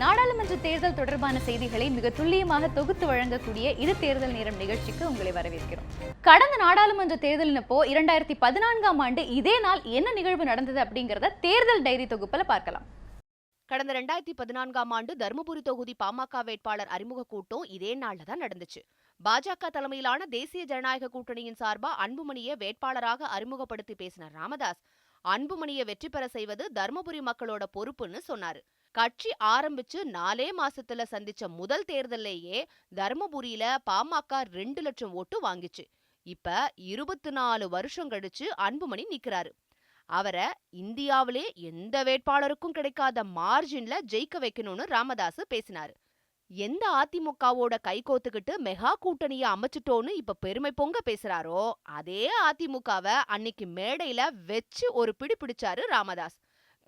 நாடாளுமன்ற தேர்தல் தொடர்பான செய்திகளை மிக துல்லியமாக தொகுத்து வழங்கக்கூடிய இது தேர்தல் நேரம் நிகழ்ச்சிக்கு உங்களை வரவேற்கிறோம். கடந்த நாடாளுமன்ற தேர்தலினப்போ இரண்டாயிரத்தி பதினான்காம் ஆண்டு இதே நாள் என்ன நிகழ்வு நடந்தது அப்படிங்கறத தேர்தல் டைரி தொகுப்பில் பார்க்கலாம். கடந்த ரெண்டாயிரத்தி பதினான்காம் ஆண்டு தருமபுரி தொகுதி பாமக வேட்பாளர் அறிமுக கூட்டம் இதே நாள்ல தான் நடந்துச்சு. பாஜக தலைமையிலான தேசிய ஜனநாயக கூட்டணியின் சார்பா அன்புமணியை வேட்பாளராக அறிமுகப்படுத்தி பேசின ராமதாஸ் அன்புமணியை வெற்றி பெற செய்வது தருமபுரி மக்களோட பொறுப்புன்னு சொன்னாரு. கட்சி ஆரம்பிச்சு நாலே மாசத்துல சந்திச்ச முதல் தேர்தல்லையே தருமபுரியில பாமக ரெண்டு லட்சம் ஓட்டு வாங்கிச்சு. இப்ப இருபத்தி நாலு வருஷம் கழிச்சு அன்புமணி நிக்கிறாரு. அவரை இந்தியாவிலே எந்த வேட்பாளருக்கும் கிடைக்காத மார்ஜின்ல ஜெயிக்க வைக்கணும்னு ராமதாஸ் பேசினாரு. எந்த அதிமுகவோட கை கோத்துக்கிட்டு மெகா கூட்டணிய அமைச்சிட்டோன்னு இப்ப பெருமை பொங்க பேசுறாரோ அதே அதிமுகவை அன்னைக்கு மேடையில வச்சு ஒரு பிடி பிடிச்சாரு ராமதாஸ்.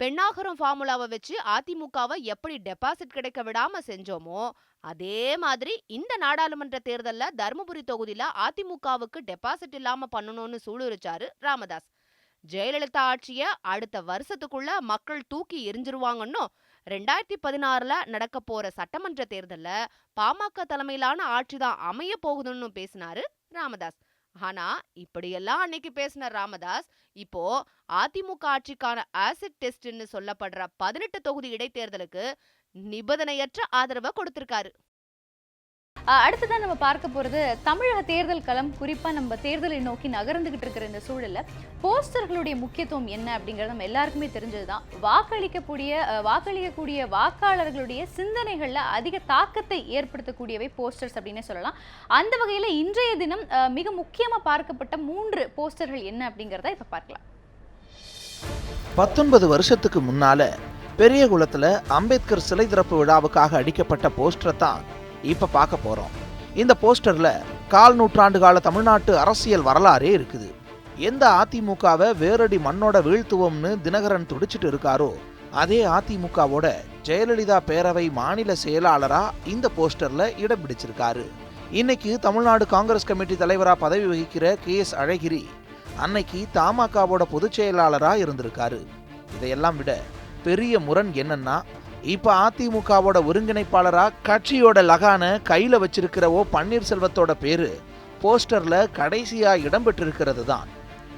பெண்ணாகரம் ஃபார்முலாவை வச்சு அதிமுகவை எப்படி டெபாசிட் கிடைக்க விடாம செஞ்சோமோ அதே மாதிரி இந்த நாடாளுமன்ற தேர்தல்ல தருமபுரி தொகுதியில் அதிமுகவுக்கு டெபாசிட் இல்லாம பண்ணணும்னு சூளுரிச்சாரு ராமதாஸ். ஜெயலலிதா ஆட்சிய அடுத்த வருஷத்துக்குள்ள மக்கள் தூக்கி எரிஞ்சிருவாங்கன்னு ரெண்டாயிரத்தி பதினாறுல நடக்க போற சட்டமன்ற தேர்தல்ல பாமக தலைமையிலான ஆட்சி தான் அமைய போகுதுன்னு பேசினாரு ராமதாஸ். ஆனா இப்படியெல்லாம் அன்னைக்கு பேசின ராமதாஸ் இப்போ அதிமுக ஆட்சிக்கான ஆசிட் டெஸ்ட்னு சொல்லப்படுற பதினெட்டு தொகுதி இடைத்தேர்தலுக்கு நிபந்தனையற்ற ஆதரவை கொடுத்திருக்காரு. அடுத்ததான் நம்ம பார்க்க போகிறது தமிழக தேர்தல் களம் குறிப்பாக நம்ம தேர்தலை நோக்கி நகர்ந்துகிட்டு இருக்கிற இந்த சூழலில் போஸ்டர்களுடைய முக்கியத்துவம் என்ன அப்படிங்கிறது நம்ம எல்லாருக்குமே தெரிஞ்சது தான் வாக்களிக்கக்கூடிய வாக்களிக்கக்கூடிய வாக்காளர்களுடைய சிந்தனைகளில் அதிக தாக்கத்தை ஏற்படுத்தக்கூடியவை போஸ்டர்ஸ் அப்படின்னே சொல்லலாம். அந்த வகையில் இன்றைய தினம் மிக முக்கியமாக பார்க்கப்பட்ட மூன்று போஸ்டர்கள் என்ன அப்படிங்கிறத இப்போ பார்க்கலாம். பத்தொன்பது வருஷத்துக்கு முன்னால பெரியகுளத்துல அம்பேத்கர் சிலை திறப்பு விழாவுக்காக அடிக்கப்பட்ட போஸ்டரை தான் இப்போ பார்க்க போகிறோம் இந்த போஸ்டரில் கால் நூற்றாண்டு கால தமிழ்நாட்டு அரசியல் வரலாறே இருக்குது. எந்த அதிமுகவை வேரடி மண்ணோட வீழ்த்துவோம்னு தினகரன் துடிச்சிட்டு இருக்காரோ அதே அதிமுகவோட ஜெயலலிதா பேரவை மாநில செயலாளரா இந்த போஸ்டர்ல இடம் பிடிச்சிருக்காரு. இன்னைக்கு தமிழ்நாடு காங்கிரஸ் கமிட்டி தலைவராக பதவி வகிக்கிற கே எஸ் அழகிரி அன்னைக்கு தமாகவோட பொதுச் செயலாளராக இருந்திருக்காரு. இதையெல்லாம் விட பெரிய முரண் என்னன்னா இப்போ அதிமுகவோட ஒருங்கிணைப்பாளராக கட்சியோட லகான கையில் வச்சிருக்கிற ஓ பன்னீர்செல்வத்தோட பேரு. கடைசியாக இடம் இடம்பெற்றிருக்கிறது தான்.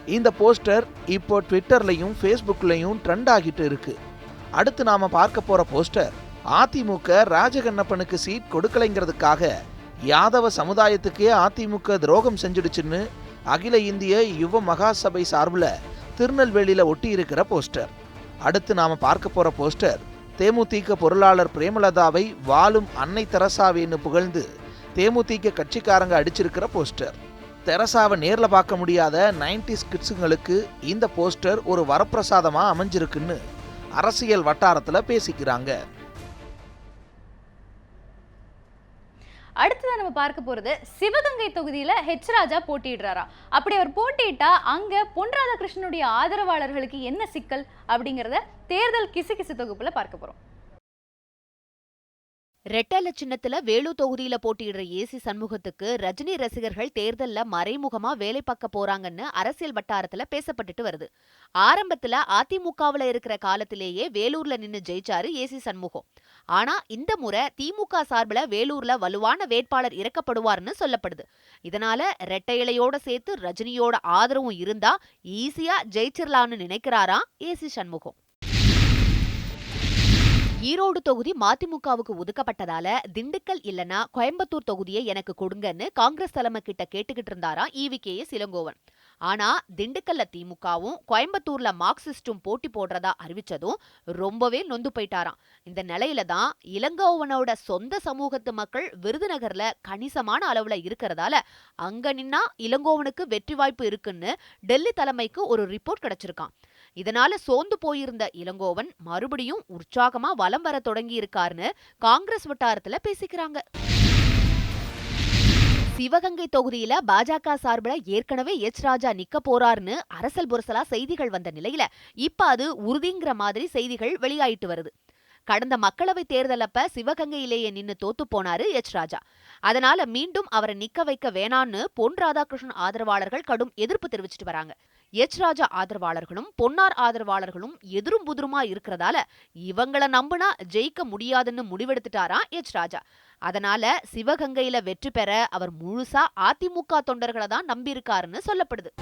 இந்த போஸ்டர் இப்போ ட்விட்டர்லையும் ஃபேஸ்புக்லையும் ட்ரெண்ட் ஆகிட்டு இருக்கு. அடுத்து நாம் பார்க்க போகிற போஸ்டர் அதிமுக ராஜகண்ணப்பனுக்கு சீட் கொடுக்கலைங்கிறதுக்காக யாதவ சமுதாயத்துக்கே அதிமுக துரோகம் செஞ்சிடுச்சுன்னு அகில இந்திய யுவ மகாசபை சார்பில் திருநெல்வேலியில் ஒட்டி இருக்கிற போஸ்டர். அடுத்து நாம் பார்க்க போகிற போஸ்டர் தேமுதிக பொருளாளர் பிரேமலதாவை வாழும் அன்னை தெரசாவேன்னு புகழ்ந்து தேமுதிக கட்சிக்காரங்க அடிச்சிருக்கிற போஸ்டர். தெரசாவை நேரில் பார்க்க முடியாத 90s கிட்ஸுங்களுக்கு இந்த போஸ்டர் ஒரு வரப்பிரசாதமாக அமைஞ்சிருக்குன்னு அரசியல் வட்டாரத்தில் பேசிக்கிறாங்க. அடுத்ததான் நம்ம பார்க்க போறது சிவகங்கை தொகுதியில ஹெச் ராஜா போட்டியிடுறாரா. அப்படி அவர் போட்டியிட்டா அங்க பொன் ராதாகிருஷ்ணனுடைய ஆதரவாளர்களுக்கு என்ன சிக்கல் அப்படிங்கறத தேர்தல் கிசு கிசு தொகுப்புல பார்க்க போறோம். ரெட்டல சின்னத்துல வேலூர் தொகுதியில போட்டியிடுற ஏசி சண்முகத்துக்கு ரஜினி ரசிகர்கள் தேர்தல்ல மறைமுகமா வேலை பார்க்க போறாங்கன்னு அரசியல் வட்டாரத்துல பேசப்பட்டுட்டு வருது. ஆரம்பத்துல அதிமுகவுல இருக்கிற காலத்திலேயே வேலூர்ல நின்னு ஜெயிச்சாரு ஏசி சண்முகம். ஆனா இந்த முறை திமுக சார்பில் வேலூர்ல வலுவான வேட்பாளர் இறக்கப்படுவார்னு சொல்லப்படுது. இதனால ரெட்டை இலையோட சேர்த்து ரஜினியோட ஆதரவும் இருந்தா ஈஸியா ஜெயிச்சிடலாம்னு நினைக்கிறாராம் ஏசி சண்முகம். ஈரோடு தொகுதி மதிமுகவுக்கு ஒதுக்கப்பட்டதால திண்டுக்கல் இல்லனா கோயம்புத்தூர் தொகுதியை எனக்கு கொடுங்கன்னு காங்கிரஸ் தலைமை கிட்ட கேட்டுக்கிட்டு இருந்தாராம் ஈவிகேஎஸ் இளங்கோவன். ஆனா திண்டுக்கல்ல திமுகவும் கோயம்புத்தூர்ல மார்க்சிஸ்டும் போட்டி போடுறதா அறிவிச்சதும் ரொம்பவே நொந்து போயிட்டாராம். இந்த நிலையில தான் இளங்கோவனோட சொந்த சமூகத்து மக்கள் விருதுநகர்ல கணிசமான அளவுல இருக்கிறதால அங்க நின்னா இளங்கோவனுக்கு வெற்றி வாய்ப்பு இருக்குன்னு டெல்லி தலைமைக்கு ஒரு ரிப்போர்ட் கிடைச்சிருக்கான் இதனால சோர்ந்து போயிருந்த இளங்கோவன் மறுபடியும் உற்சாகமா வலம் வர தொடங்கி இருக்காருன்னு காங்கிரஸ் வட்டாரத்துல பேசிக்கிறாங்க. சிவகங்கை தொகுதியில பாஜக சார்பில் ஏற்கனவே எச் ராஜா நிக்க போறாருன்னு அரசல் புரசலா செய்திகள் வந்த நிலையில இப்ப அது உறுதிங்கிற மாதிரி செய்திகள் வெளியாயிட்டு வருது. கடந்த மக்களவை தேர்தலப்ப சிவகங்கையிலேயே நின்னு தோத்து போனாரு எச் ராஜா. அதனால மீண்டும் அவரை நிக்க வைக்க வேணான்னு பொன் ராதாகிருஷ்ணன் ஆதரவாளர்கள் கடும் எதிர்ப்பு தெரிவிச்சிட்டு வராங்க. எச் ராஜா ஆதரவாளர்களும் பொன்னார் ஆதரவாளர்களும் எதிரும் புதிருமா இருக்கிறதால இவங்கள நம்புனா ஜெயிக்க முடியாதுன்னு முடிவெடுத்துட்டாரா எச் ராஜா. அதனால சிவகங்கையில வெற்றி பெற அவர் முழுசா அதிமுக தொண்டர்களை தான் நம்பியிருக்காருன்னு சொல்லப்படுது.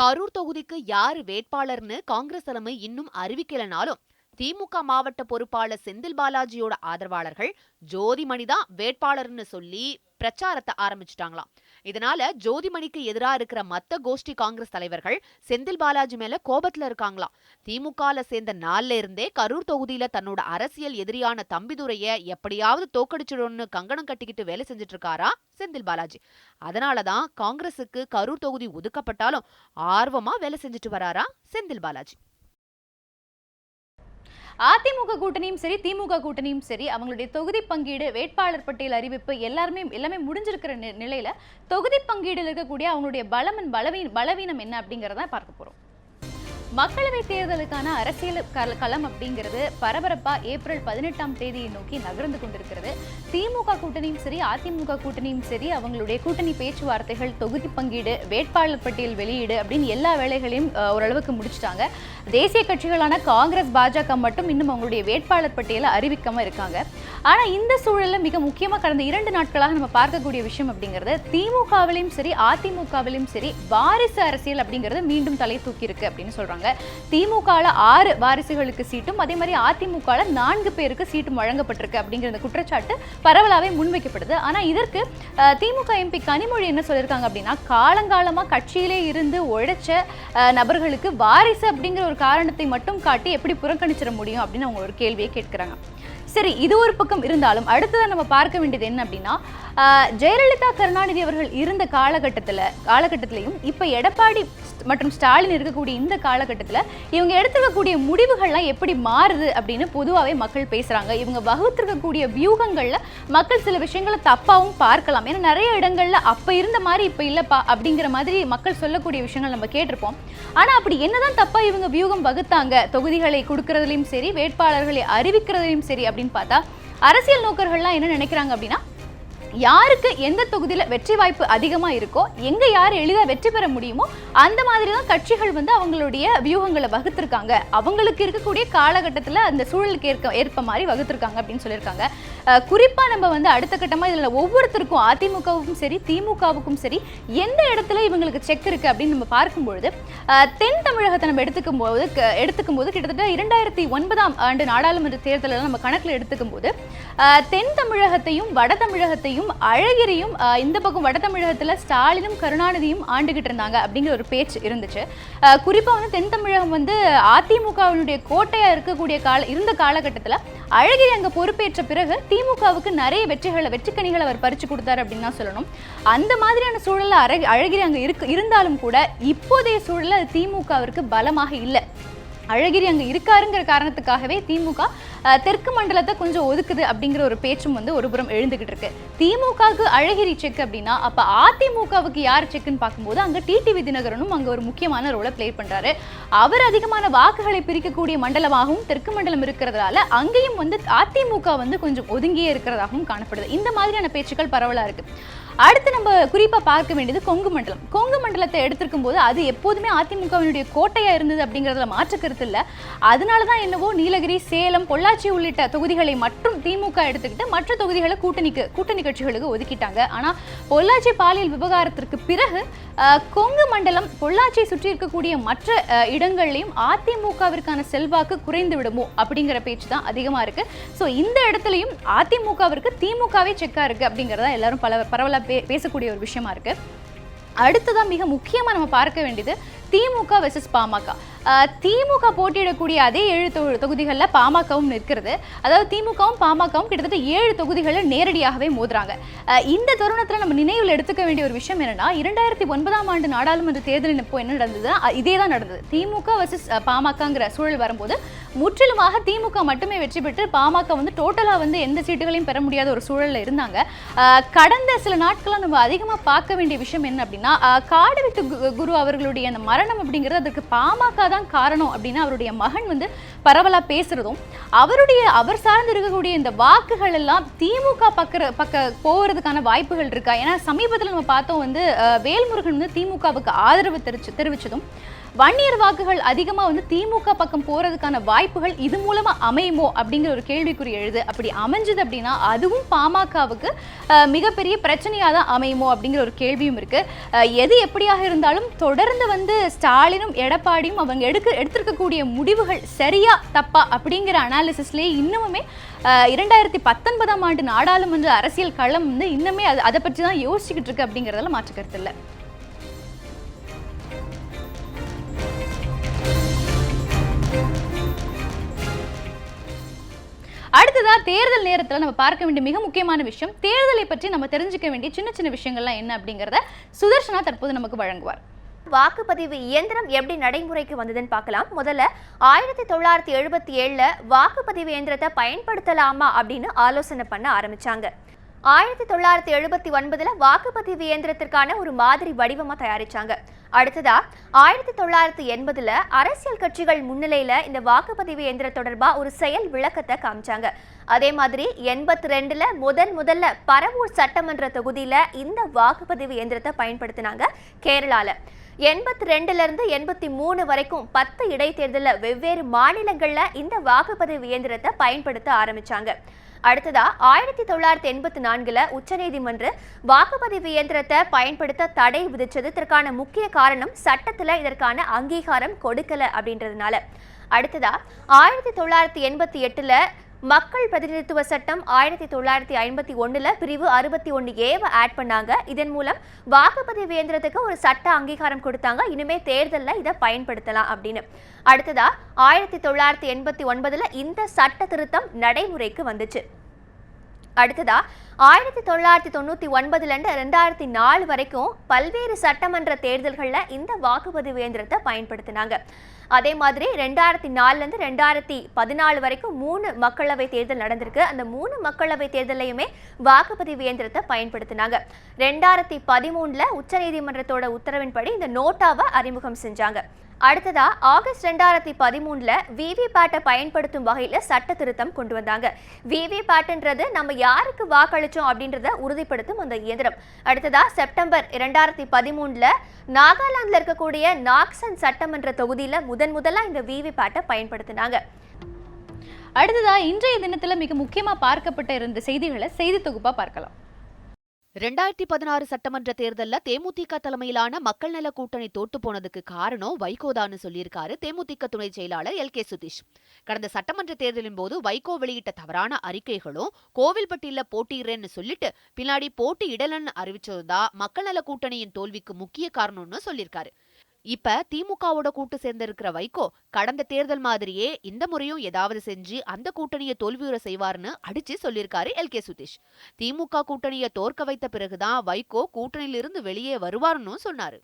கரூர் தொகுதிக்கு யாரு வேட்பாளர்னு காங்கிரஸ் தலைமை இன்னும் அறிவிக்கலனாலும் திமுக மாவட்ட பொறுப்பாளர் செந்தில் பாலாஜியோட ஆதரவாளர்கள் ஜோதிமணி தான் வேட்பாளர்னு சொல்லி பிரச்சாரத்தை ஆரம்பிச்சிட்டாங்களாம். இதனால ஜோதிமணிக்கு எதிரா இருக்கிற மத்த கோஷ்டி காங்கிரஸ் தலைவர்கள் செந்தில் பாலாஜி மேல கோபத்துல இருக்காங்களாம் திமுகல சேர்ந்த நாள்ல இருந்தே கரூர் தொகுதியில தன்னோட அரசியல் எதிரியான தம்பிதுரைய எப்படியாவது தோக்கடிச்சிடணும்னு கங்கணம் கட்டிக்கிட்டு வேலை செஞ்சுட்டு இருக்காரா செந்தில் பாலாஜி. அதனாலதான் காங்கிரசுக்கு கரூர் தொகுதி ஒதுக்கப்பட்டாலும் ஆர்வமா வேலை செஞ்சுட்டு வராரா செந்தில் பாலாஜி. அதிமுக கூட்டணியும் சரி திமுக கூட்டணியும் சரி அவங்களுடைய தொகுதி பங்கீடு வேட்பாளர் பட்டியல் அறிவிப்பு எல்லாருமே எல்லாமே முடிஞ்சிருக்கிற நி- நிலையில தொகுதி பங்கீடு இருக்கக்கூடிய அவங்களுடைய பலமன் பலவீன பலவீனம் என்ன அப்படிங்கிறத பார்க்க போறோம். மக்களவை தேர்தலுக்கான அரசியல் கல- களம் அப்படிங்கிறது பரபரப்பா ஏப்ரல் பதினெட்டாம் தேதியை நோக்கி நகர்ந்து கொண்டிருக்கிறது. திமுக கூட்டணியும் சரி அதிமுக கூட்டணியும் சரி அவங்களுடைய கூட்டணி பேச்சுவார்த்தைகள் தொகுதி பங்கீடு வேட்பாளர் பட்டியல் வெளியீடு அப்படின்னு எல்லா வேலைகளையும் ஓரளவுக்கு முடிச்சிட்டாங்க. தேசிய கட்சிகளான காங்கிரஸ் பாஜக மட்டும் இன்னும் அவங்களுடைய வேட்பாளர் பட்டியலை அறிவிக்காம இருக்காங்க. ஆனா இந்த சூழலில் மிக முக்கியமாக கடந்த இரண்டு நாட்களாக நம்ம பார்க்கக்கூடிய விஷயம் அப்படிங்கிறது திமுகவிலையும் சரி அதிமுகவிலையும் சரி வாரிசு அரசியல் அப்படிங்கிறது மீண்டும் தலை தூக்கி இருக்கு அப்படின்னு சொல்றாங்க. திமுகவில் ஆறு வாரிசுகளுக்கு சீட்டும் அதே மாதிரி அதிமுகவில் நான்கு பேருக்கு சீட்டும் வழங்கப்பட்டிருக்கு அப்படிங்கிற இந்த குற்றச்சாட்டு பரவலாகவே முன்வைக்கப்படுது. ஆனா இதற்கு திமுக எம்பி கனிமொழி என்ன சொல்லியிருக்காங்க அப்படின்னா காலங்காலமா கட்சியிலே இருந்து உழைச்ச நபர்களுக்கு வாரிசு அப்படிங்கிற ஒரு காரணத்தை மட்டும் காட்டி எப்படி புறக்கணிச்சிட முடியும் அப்படின்னு அவங்க ஒரு கேள்வியை கேட்கிறாங்க. சரி இது ஒரு பக்கம் இருந்தாலும் அடுத்ததான் நம்ம பார்க்க வேண்டியது என்ன அப்படின்னா ஜெயலலிதா கருணாநிதி அவர்கள் இருந்த காலகட்டத்தில் காலகட்டத்திலையும் இப்போ எடப்பாடி மற்றும் ஸ்டாலின் இருக்கக்கூடிய இந்த காலகட்டத்தில் இவங்க எடுத்துக்கக்கூடிய முடிவுகள்லாம் எப்படி மாறுது அப்படின்னு பொதுவாகவே மக்கள் பேசுகிறாங்க இவங்க வகுத்திருக்கக்கூடிய வியூகங்களில் மக்கள் சில விஷயங்களை தப்பாகவும் பார்க்கலாம். ஏன்னா நிறைய இடங்களில் அப்போ இருந்த மாதிரி இப்போ இல்லைப்பா அப்படிங்கிற மாதிரி மக்கள் சொல்லக்கூடிய விஷயங்கள் நம்ம கேட்டிருப்போம். ஆனால் அப்படி என்னதான் தப்பாக இவங்க வியூகம் வகுத்தாங்க. தொகுதிகளை கொடுக்கறதுலையும் சரி வேட்பாளர்களை அறிவிக்கிறதுலையும் சரி அப்படி அப்படின்னு பார்த்தா அரசியல் நோக்கர்கள்லாம் என்ன நினைக்கிறாங்க அப்படின்னா யாருக்கு எந்த தொகுதியில் வெற்றி வாய்ப்பு அதிகமாக இருக்கோ எங்கே யார் எளிதாக வெற்றி பெற முடியுமோ அந்த மாதிரி தான் கட்சிகள் வந்து அவங்களுடைய வியூகங்களை வகுத்திருக்காங்க. அவங்களுக்கு இருக்கக்கூடிய காலகட்டத்தில் அந்த சூழலுக்கு ஏற்க ஏற்ப மாதிரி வகுத்திருக்காங்க அப்படின்னு சொல்லியிருக்காங்க. குறிப்பாக நம்ம வந்து அடுத்த கட்டமாக இதில் ஒவ்வொருத்தருக்கும் அதிமுகவுக்கும் சரி திமுகவுக்கும் சரி எந்த இடத்துல இவங்களுக்கு செக் இருக்குது அப்படின்னு நம்ம பார்க்கும்பொழுது தென் தமிழகத்தை நம்ம எடுத்துக்கும் போது க- எடுத்துக்கும் போது கிட்டத்தட்ட இரண்டாயிரத்தி ஒன்பதாம் ஆண்டு நாடாளுமன்ற தேர்தலில் நம்ம கணக்கில் எடுத்துக்கும் போது தென் தமிழகத்தையும் வட தமிழகத்தையும் அழகிரியும் இந்த பக்கம் வட தமிழகத்தில் ஸ்டாலினும் கருணாநிதியும் ஆண்டுகிட்டு இருந்தாங்க அப்படிங்கிற ஒரு பேச்சு இருந்துச்சு. குறிப்பாக வந்து தென் தமிழகம் வந்து அதிமுகவினுடைய கோட்டையாக இருக்கக்கூடிய கால இருந்த காலகட்டத்தில் அழகிரி அங்கே பொறுப்பேற்ற பிறகு திமுகவுக்கு நிறைய வெற்றிகளை வெற்றிக்கனிகளை அவர் பறிச்சு கொடுத்தாரு அப்படின்னு தான் சொல்லணும். அந்த மாதிரியான சூழல்ல அழகி அழகிரி அங்கே இருக்கு இருந்தாலும் கூட இப்போதைய சூழல்ல அது திமுகவிற்கு பலமாக இல்லை. அழகிரி அங்கே இருக்காருங்கிற காரணத்துக்காகவே திமுக தெற்கு மண்டலத்தை கொஞ்சம் ஒதுக்குது அப்படிங்கிற ஒரு பேச்சும் வந்து ஒரு புறம் எழுந்துகிட்டு இருக்கு. திமுகவுக்கு அழகிரி செக் அப்படின்னா அப்போ அதிமுகவுக்கு யார் செக்குன்னு பார்க்கும்போது அங்கே டிடிவி தினகரனும் அங்கே ஒரு முக்கியமான ரோலை பிளே பண்றாரு. அவர் அதிகமான வாக்குகளை பிரிக்கக்கூடிய மண்டலமாகவும் தெற்கு மண்டலம் இருக்கிறதால அங்கேயும் வந்து அதிமுக வந்து கொஞ்சம் ஒதுங்கியே இருக்கிறதாகவும் காணப்படுது. இந்த மாதிரியான பேச்சுக்கள் பரவலாக இருக்கு. அடுத்து நம்ம குறிப்பாக பார்க்க வேண்டியது கொங்கு மண்டலம். கொங்கு மண்டலத்தை எடுத்திருக்கும் போது அது எப்போதுமே அதிமுகவினுடைய கோட்டையாக இருந்தது அப்படிங்கறதுல மாற்று கருத்து இல்லை. அதனால தான் என்னவோ நீலகிரி சேலம் பொள்ளாச்சி உள்ளிட்ட தொகுதிகளை மட்டும் திமுக எடுத்துக்கிட்டு மற்ற தொகுதிகளை கூட்டணிக்கு கூட்டணி கட்சிகளுக்கு ஒதுக்கிட்டாங்க. ஆனால் பொள்ளாச்சி பாலியல் விவகாரத்திற்கு பிறகு கொங்கு மண்டலம் பொள்ளாச்சியை சுற்றி இருக்கக்கூடிய மற்ற இடங்கள்லையும் அதிமுகவிற்கான செல்வாக்கு குறைந்து விடுமோ அப்படிங்கிற பேச்சு தான் அதிகமா இருக்கு. ஸோ இந்த இடத்துலையும் அதிமுகவிற்கு திமுகவே செக்கா இருக்கு அப்படிங்கிறதா எல்லாரும் பல பரவலாக பே பேசக்கூடிய ஒரு விஷயமா இருக்கு. அடுத்ததான் மிக முக்கியமாக நம்ம பார்க்க வேண்டியது திமுக வெர்சஸ் பாமக. திமுக போட்டியிடக்கூடிய அதே ஏழு தொ- தொகுதிகளில் பாமகவும் நிற்கிறது. அதாவது திமுகவும் பாமகவும் கிட்டத்தட்ட ஏழு தொகுதிகளில் நேரடியாகவே மோதுறாங்க. இந்த தருணத்தில் நம்ம நினைவில் எடுத்துக்க வேண்டிய ஒரு விஷயம் என்னன்னா இரண்டாயிரத்தி ஒன்பதாம் ஆண்டு நாடாளுமன்ற தேர்தலின் இப்போ என்ன நடந்தது இதே தான் நடந்தது. திமுக வர்சஸ் பாமகங்கிற சூழல் வரும்போது முற்றிலுமாக திமுக மட்டுமே வெற்றி பெற்று பாமக வந்து டோட்டலாக வந்து எந்த சீட்டுகளையும் பெற முடியாத ஒரு சூழலில் இருந்தாங்க. கடந்த சில நாட்களாக நம்ம அதிகமாக பார்க்க வேண்டிய விஷயம் என்ன அப்படின்னா காடு விட்டு கு- குரு அவர்களுடைய அந்த மரணம் அப்படிங்கிறது அதுக்கு பாமக தான் காரணம் அப்படின்னு அவருடைய மகன் வந்து பரவலாக பேசுறதும் அவருடைய அவர் சார்ந்து இருக்கக்கூடிய இந்த வாக்குகள் எல்லாம் திமுக பக்க பக்க போகிறதுக்கான வாய்ப்புகள் இருக்கா? ஏன்னா சமீபத்தில் நம்ம பார்த்தோம் வந்து வேல்முருகன் வந்து திமுகவுக்கு ஆதரவு தெரிவிச்சு தெரிவிச்சதும் வன்னியர் வாக்குகள் அதிகமாக வந்து திமுக பக்கம் போகிறதுக்கான வாய்ப்புகள் இது மூலமாக அமையுமோ அப்படிங்கிற ஒரு கேள்விக்குறி எழுது. அப்படி அமைஞ்சது அப்படின்னா அதுவும் பாமகவுக்கு மிகப்பெரிய பிரச்சனையாக தான் அமையுமோ அப்படிங்கிற ஒரு கேள்வியும் இருக்கு. எது எப்படியாக இருந்தாலும் தொடர்ந்து வந்து ஸ்டாலினும் எடப்பாடியும் அவங்க எடுக்க எடுத்திருக்கக்கூடிய முடிவுகள் சரியா தப்பா அப்படிங்கிற அனாலிசிஸ்லேயே இன்னுமே இரண்டாயிரத்தி பத்தொன்பதாம் ஆண்டு நாடாளுமன்ற அரசியல் களம் வந்து இன்னுமே அது அதை பற்றி தான் யோசிச்சுக்கிட்டு இருக்கு அப்படிங்கிறதுல மாற்று கருத்து இல்லை. அடுத்ததா தேர்தல் நேரத்தில் நம்ம பார்க்க வேண்டிய மிக முக்கியமான விஷயம் தேர்தலை பற்றி நம்ம தெரிஞ்சுக்க வேண்டிய சின்ன சின்ன விஷயங்கள்லாம் என்ன அப்படிங்கிறத சுதர்ஷனா தற்போது நமக்கு வழங்குவார். வாக்குப்பதிவு இயந்திரம் எப்படி நடைமுறைக்கு வந்ததுன்னு பார்க்கலாம். முதல்ல ஆயிரத்தி தொள்ளாயிரத்தி எழுபத்தி ஏழில் வாக்குப்பதிவு இயந்திரத்தை பயன்படுத்தலாமா அப்படின்னு ஆலோசனை பண்ண ஆரம்பிச்சாங்க. ஆயிரத்தி தொள்ளாயிரத்தி எழுபத்தி ஒன்பதில் வாக்குப்பதிவு இயந்திரத்திற்கான ஒரு மாதிரி வடிவமாக தயாரிச்சாங்க. அடுத்ததா ஆயிரத்தி தொள்ளாயிரத்தி எண்பதுல அரசியல் கட்சிகள் முன்னிலையில இந்த வாக்குப்பதிவு இயந்திரம் தொடர்பா ஒரு செயல் விளக்கத்தை காமிச்சாங்க. அதே மாதிரி எண்பத்தி ரெண்டுல முதன் முதல்ல பரவூர் சட்டமன்ற தொகுதியில இந்த வாக்குப்பதிவு இயந்திரத்தை பயன்படுத்தினாங்க கேரளால. எண்பத்தி ரெண்டுல இருந்து எண்பத்தி மூணு வரைக்கும் பத்து இடைத்தேர்தலில் வெவ்வேறு மாநிலங்கள்ல இந்த வாக்குப்பதிவு இயந்திரத்தை பயன்படுத்த ஆரம்பிச்சாங்க. அடுத்ததா ஆயிரத்தி தொள்ளாயிரத்தி எண்பத்தி நான்குல உச்சநீதிமன்ற வாக்குப்பதிவு இயந்திரத்தை பயன்படுத்த தடை விதிச்சது இதற்கான முக்கிய காரணம் சட்டத்துல இதற்கான அங்கீகாரம் கொடுக்கல அப்படின்றதுனால. அடுத்ததா ஆயிரத்தி தொள்ளாயிரத்தி எண்பத்தி எட்டுல மக்கள் பிரதிநிதித்துவ சட்டம் ஆயிரத்தி தொள்ளாயிரத்தி ஐம்பத்தி ஒன்றில் பிரிவு அறுபத்தி ஒன்று ஏவை ஆட் பண்ணாங்க. இதன் மூலம் வாக்குப்பதிவு இயந்திரத்துக்கு ஒரு சட்ட அங்கீகாரம் கொடுத்தாங்க. இனிமே தேர்தலில் இதை பயன்படுத்தலாம் அப்படின்னு. அடுத்ததா ஆயிரத்தி தொள்ளாயிரத்தி எண்பத்தி ஒன்பதில் இந்த சட்ட திருத்தம் நடைமுறைக்கு வந்துச்சு. அடுத்ததா ஆயிரத்தி தொள்ளாயிரத்தி தொண்ணூற்றி ஒன்பதுலேருந்து ரெண்டாயிரத்தி நாலு வரைக்கும் பல்வேறு சட்டமன்ற தேர்தல்களில் இந்த வாக்குப்பதிவு இயந்திரத்தை பயன்படுத்தினாங்க. அதே மாதிரி ரெண்டாயிரத்தி நாலுலேருந்து ரெண்டாயிரத்தி பதினாலு வரைக்கும் மூணு மக்களவை தேர்தல் நடந்திருக்கு. அந்த மூணு மக்களவை தேர்தலையுமே வாக்குப்பதிவு இயந்திரத்தை பயன்படுத்தினாங்க. ரெண்டாயிரத்தி பதிமூணில் உச்சநீதிமன்றத்தோட உத்தரவின்படி இந்த நோட்டாவை அறிமுகம் செஞ்சாங்க. அடுத்ததா ஆகஸ்ட் ரெண்டாயிரத்தி பதிமூணுல விவிபேட்டை பயன்படுத்தும் வகையில சட்ட திருத்தம் கொண்டு வந்தாங்க. விவி பேட்டுன்றது நம்ம யாருக்கு வாக்களிச்சோம் அப்படின்றத உறுதிப்படுத்தும் அந்த இயந்திரம். அடுத்ததா செப்டம்பர் இரண்டாயிரத்தி பதிமூணுல நாகாலாந்துல இருக்கக்கூடிய நாக்சன் சட்டமன்ற தொகுதியில முதன் முதலா இந்த விவி பேட்டை பயன்படுத்தினாங்க. அடுத்ததா இன்றைய தினத்துல மிக முக்கியமா பார்க்கப்பட்ட இருந்த செய்திகளை செய்தி தொகுப்பா பார்க்கலாம். ரெண்டாயிரத்தி பதினாறு சட்டமன்ற தேர்தல்ல தேமுதிக தலைமையிலான மக்கள் நல கூட்டணி தோட்டு போனதுக்கு காரணம் வைகோதான்னு சொல்லியிருக்காரு. தேமுதிக துணை செயலாளர் எல். கே. சுதீஷ். கடந்த சட்டமன்ற தேர்தலின் போது வைகோ வெளியிட்ட தவறான அறிக்கைகளும் கோவில்பட்டியில போட்டியிடுறேன்னு சொல்லிட்டு பின்னாடி போட்டியிடலன்னு அறிவிச்சதுதான் மக்கள் நல கூட்டணியின் தோல்விக்கு முக்கிய காரணம்னு சொல்லியிருக்காரு. இப்ப திமுகவோட கூட்டு சேர்ந்திருக்கிற வைகோ கடந்த தேர்தல் மாதிரியே இந்த முறையும் ஏதாவது செஞ்சு அந்த கூட்டணியை தோல்வியுற செய்வார்னு அடிச்சு சொல்லியிருக்காரு எல். கே. சுதீஷ். திமுக கூட்டணியை தோற்க வைத்த பிறகுதான் வைகோ கூட்டணியிலிருந்து வெளியே வருவார்னு சொன்னாரு.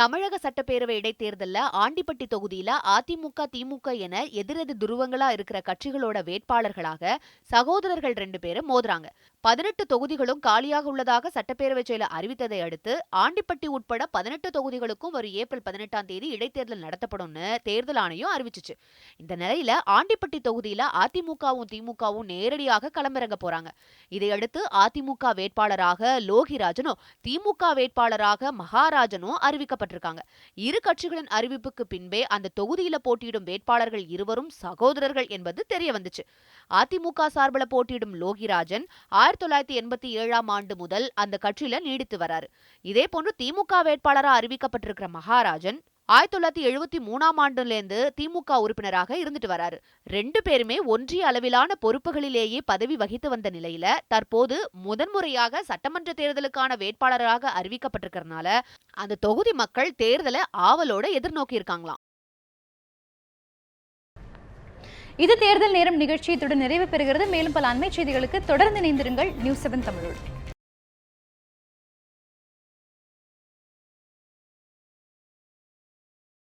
தமிழக சட்டப்பேரவை இடைத்தேர்தல்ல ஆண்டிப்பட்டி தொகுதியில அதிமுக திமுக என எதிரெதிர் துருவங்களா இருக்கிற கட்சிகளோட வேட்பாளர்களாக சகோதரர்கள் ரெண்டு பேரும் மோதுறாங்க. பதினெட்டு தொகுதிகளும் காலியாக உள்ளதாக சட்டப்பேரவை செயலர் அறிவித்ததை அடுத்து ஆண்டிப்பட்டி உட்பட பதினெட்டு தொகுதிகளுக்கும் வரும் ஏப்ரல் பதினெட்டாம் தேதி இடைத்தேர்தல் நடத்தப்படும்னு தேர்தல் ஆணையம் அறிவிச்சிச்சு. இந்த நிலையில ஆண்டிப்பட்டி தொகுதியில அதிமுகவும் திமுகவும் நேரடியாக களமிறங்க போறாங்க. இதையடுத்து அதிமுக வேட்பாளராக லோகிராஜனும் திமுக வேட்பாளராக மகாராஜனும் அறிவிக்கப்பட்டிருக்காங்க இரு கட்சிகளின் அறிவிப்புக்கு பின்பே அந்த தொகுதியில போட்டியிடும் வேட்பாளர்கள் இருவரும் சகோதரர்கள் என்பது தெரிய வந்துச்சு அதிமுக சார்பில் போட்டியிடும் லோகிராஜன் ஆயிரத்தி தொள்ளாயிரத்தி எண்பத்தி ஏழாம் ஆண்டு முதல் அந்த கட்சியில நீடித்து வராரு. இதே போன்று திமுக வேட்பாளரா அறிவிக்கப்பட்டிருக்கிற மகாராஜன் ஆயிரத்தி தொள்ளாயிரத்தி எழுபத்தி மூணாம் ஆண்டுலேருந்து திமுக உறுப்பினராக இருந்துட்டு வராரு. ரெண்டு பேருமே ஒன்றிய அளவிலான பொறுப்புகளிலேயே பதவி வகித்து வந்த நிலையில தற்போது முதன்முறையாக சட்டமன்ற தேர்தலுக்கான வேட்பாளராக அறிவிக்கப்பட்டிருக்கிறதுனால அந்த தொகுதி மக்கள் தேர்தலை ஆவலோட எதிர்நோக்கி இருக்காங்களாம் இது தேர்தல் நேரம் நிகழ்ச்சி இத்துடன் நிறைவு பெறுகிறது. மேலும் பல அண்மை செய்திகளுக்கு தொடர்ந்து இணைந்திருங்கள். நியூஸ் செவன் தமிழோடு